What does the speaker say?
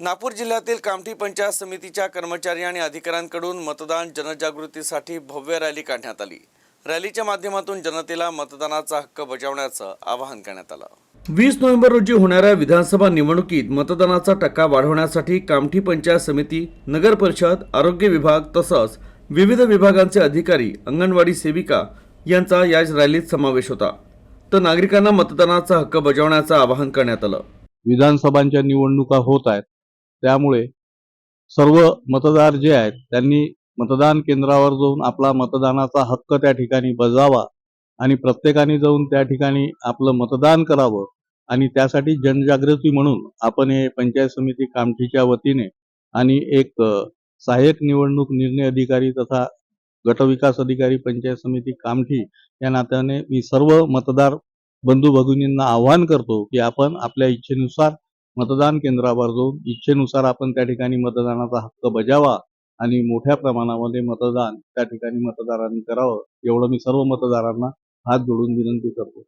नागपूर जिल्ह्यातील कामठी पंचायत समितीच्या कर्मचारी आणि अधिकाऱ्यांकडून मतदान जनजागृतीसाठी भव्य रॅली काढण्यात आली. रॅलीच्या माध्यमातून जनतेला मतदानाचा हक्क बजावण्याचं आवाहन करण्यात आलं. वीस नोव्हेंबर रोजी होणाऱ्या विधानसभा निवडणुकीत मतदानाचा टक्का वाढवण्यासाठी कामठी पंचायत समिती नगर परिषद आरोग्य विभाग तसंच विविध विभागांचे अधिकारी अंगणवाडी सेविका यांचा या रॅलीत समावेश होता. तर नागरिकांना मतदानाचा हक्क बजावण्याचं आवाहन करण्यात आलं. विधानसभांच्या निवडणुका होत आहेत. त्यामुळे सर्व मतदार जे आहेत त्यांनी मतदान केंद्रावर जाऊन आपला मतदानाचा हक्क त्या ठिकाणी बजावा आणि प्रत्येकाने जाऊन त्या ठिकाणी आपलं मतदान करावं आणि त्यासाठी जनजागृती म्हणून आपण हे पंचायत समिती कामठीच्या वतीने आणि एक सहाय्यक निवडणूक निर्णय अधिकारी तथा गटविकास अधिकारी पंचायत समिती कामठी या नात्याने मी सर्व मतदार बंधू भगिनींना आवाहन करतो की आपण आपल्या इच्छेनुसार मतदान केंद्रावर जाऊन इच्छेनुसार आपण त्या ठिकाणी मतदानाचा हक्क बजावा आणि मोठ्या प्रमाणामध्ये मतदान त्या ठिकाणी मतदारांनी करावं एवढं मी सर्व मतदारांना हात जोडून विनंती करतो.